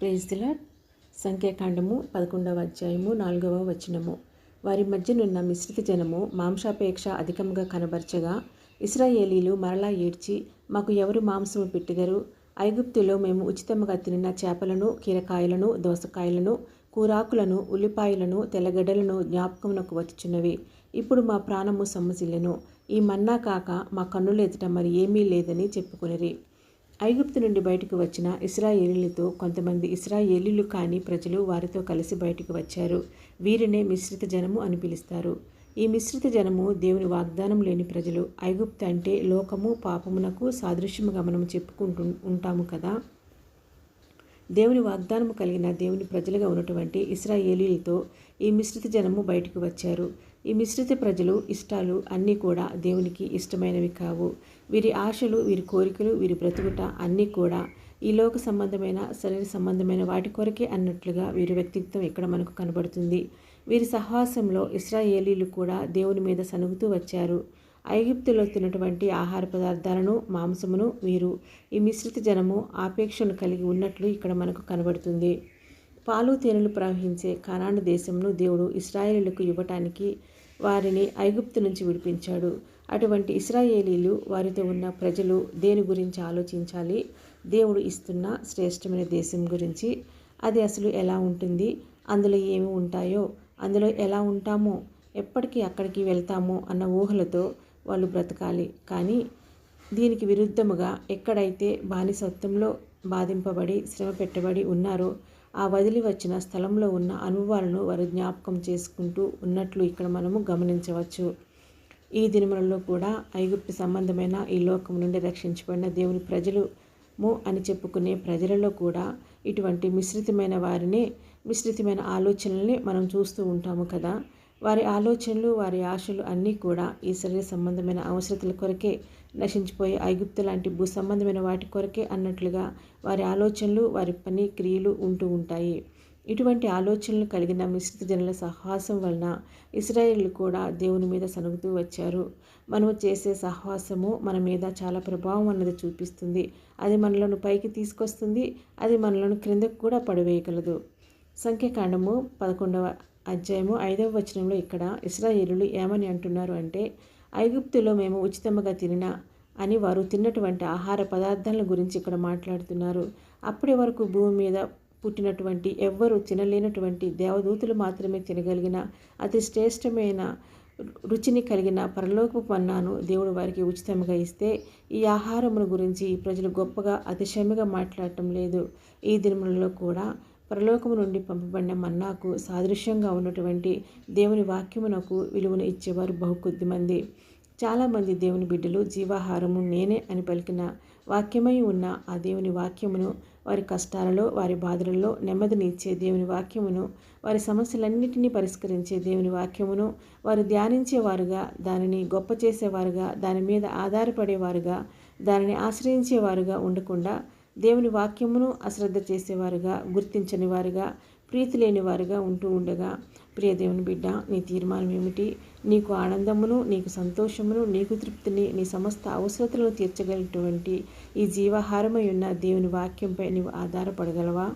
Praise దిలాడ్ సంఖ్యాకాండము పదకొండవ అధ్యాయము నాలుగవ వచనము. వారి మధ్యనున్న మిశ్రిత జనము మాంసాపేక్ష అధికంగా కనబరచగా ఇస్రాయేలీలు మరలా ఏడ్చి మాకు ఎవరు మాంసము పెట్టిదరు ఐగుప్తులో మేము ఉచితముగా తినిన చేపలను కీరకాయలను దోసకాయలను కూరాకులను ఉల్లిపాయలను తెల్లగడ్డలను జ్ఞాపకమునకు వచ్చుచున్నవి. ఇప్పుడు మా ప్రాణము సొమ్మసిల్లెను. ఈ మన్నా కాక మా కన్నులెదుట మరి ఏమీ లేదని చెప్పుకొనిరి. ఐగుప్తు నుండి బయటకు వచ్చిన ఇస్రాయేలీలతో కొంతమంది ఇస్రాయేలీలు కాని ప్రజలు వారితో కలిసి బయటకు వచ్చారు. వీరినే మిశ్రిత జనము అని పిలుస్తారు. ఈ మిశ్రిత జనము దేవుని వాగ్దానం లేని ప్రజలు. ఐగుప్తు అంటే లోకము పాపమునకు సాదృశ్యముగా మనం చెప్పుకుంటు ఉంటాము కదా? దేవుని వాగ్దానము కలిగిన దేవుని ప్రజలుగా ఉన్నటువంటి ఇస్రాయేలీలతో ఈ మిశ్రిత జనము బయటకు వచ్చారు. ఈ మిశ్రిత ప్రజలు ఇష్టాలు అన్నీ కూడా దేవునికి ఇష్టమైనవి కావు. వీరి ఆశలు వీరి కోరికలు వీరి బ్రతుకుట అన్నీ కూడా ఈ లోక సంబంధమైన శరీర సంబంధమైన వాటి కొరకే అన్నట్లుగా వీరి వ్యక్తిత్వం ఇక్కడ మనకు కనబడుతుంది. వీరి సహవాసంలో ఇస్రాయేలీలు కూడా దేవుని మీద సనుగుతూ వచ్చారు. ఐగిప్తులో తిన్నటువంటి ఆహార పదార్థాలను మాంసమును వీరు ఈ మిశ్రిత జనము ఆపేక్షను కలిగి ఉన్నట్లు ఇక్కడ మనకు కనబడుతుంది. పాలు తేనెలు ప్రవహించే కనాను దేశంను దేవుడు ఇస్రాయేలీలకు ఇవ్వటానికి వారిని ఐగుప్తు నుంచి విడిపించాడు. అటువంటి ఇస్రాయేలీలు వారితో ఉన్న ప్రజలు దేని గురించి ఆలోచించాలి? దేవుడు ఇస్తున్న శ్రేష్టమైన దేశం గురించి. అది అసలు ఎలా ఉంటుంది? అందులో ఏమి ఉంటాయో? అందులో ఎలా ఉంటామో? ఎప్పటికీ అక్కడికి వెళ్తామో అన్న ఊహలతో వాళ్ళు బ్రతకాలి. కానీ దీనికి విరుద్ధముగా ఎక్కడైతే బానిసత్వంలో బాధింపబడి శ్రమ పెట్టబడి ఉన్నారో ఆ వదిలి వచ్చిన స్థలంలో ఉన్న అనుభవాలను వారు జ్ఞాపకం చేసుకుంటూ ఉన్నట్లు ఇక్కడ మనము గమనించవచ్చు. ఈ దినములలో కూడా ఐగుప్తు సంబంధమైన ఈ లోకం నుండి రక్షించబడిన దేవుని ప్రజలుము అని చెప్పుకునే ప్రజలలో కూడా ఇటువంటి మిశ్రితమైన వారిని మిశ్రితమైన ఆలోచనల్ని మనం చూస్తూ ఉంటాము కదా. వారి ఆలోచనలు వారి ఆశలు అన్నీ కూడా ఈ శరీర సంబంధమైన అవసరతల కొరకే నశించిపోయే ఐగుప్తు లాంటి భూ సంబంధమైన వాటి కొరకే అన్నట్లుగా వారి ఆలోచనలు వారి పని క్రియలు ఉంటూ ఉంటాయి. ఇటువంటి ఆలోచనలు కలిగిన మిశ్రిత జనుల సహవాసం వలన ఇస్రాయేళ్ళు కూడా దేవుని మీద సనుగుతూ వచ్చారు. మనము చేసే సహవాసము మన మీద చాలా ప్రభావం అన్నది చూపిస్తుంది. అది మనలను పైకి తీసుకొస్తుంది అది మనలను క్రిందకు కూడా పడవేయగలదు. సంఖ్యాకాండము పదకొండవ అధ్యాయము ఐదవ వచనంలో ఇక్కడ ఇస్రాయేలులు ఏమని అంటున్నారు అంటే ఐగుప్తులో మేము ఉచితముగా తినిన అని వారు తిన్నటువంటి ఆహార పదార్థాల గురించి ఇక్కడ మాట్లాడుతున్నారు. అప్పటి వరకు భూమి మీద పుట్టినటువంటి ఎవ్వరూ తినలేనటువంటి దేవదూతులు మాత్రమే తినగలిగిన అతి శ్రేష్టమైన రుచిని కలిగిన పరలోకపు పన్నాను దేవుడు వారికి ఉచితంగా ఇస్తే ఈ ఆహారమును గురించి ప్రజలు గొప్పగా అతిశయముగా మాట్లాడటం లేదు. ఈ దినములలో కూడా పరలోకము నుండి పంపబడిన మన్నాకు సాదృశ్యంగా ఉన్నటువంటి దేవుని వాక్యమునకు విలువను ఇచ్చేవారు బహు కొద్ది మంది చాలామంది దేవుని బిడ్డలు జీవాహారము నేనే అని పలికిన వాక్యమై ఉన్న ఆ దేవుని వాక్యమును వారి కష్టాలలో వారి బాధలలో నెమ్మదినిచ్చే దేవుని వాక్యమును వారి సమస్యలన్నిటినీ పరిష్కరించే దేవుని వాక్యమును వారు ధ్యానించేవారుగా దానిని గొప్ప చేసేవారుగా దాని మీద ఆధారపడేవారుగా దానిని ఆశ్రయించేవారుగా ఉండకుండా దేవుని వాక్యమును అశ్రద్ధ చేసేవారుగా గుర్తించని వారుగా ప్రీతి లేని వారుగా ఉంటూ ఉండగా ప్రియ దేవుని బిడ్డ నీ తీర్మానం ఏమిటి? నీకు ఆనందమును నీకు సంతోషమును నీకు తృప్తిని నీ సమస్త అవసరతలను తీర్చగలిగినటువంటి ఈ జీవాహారమై ఉన్న దేవుని వాక్యంపై నీవు ఆధారపడగలవా?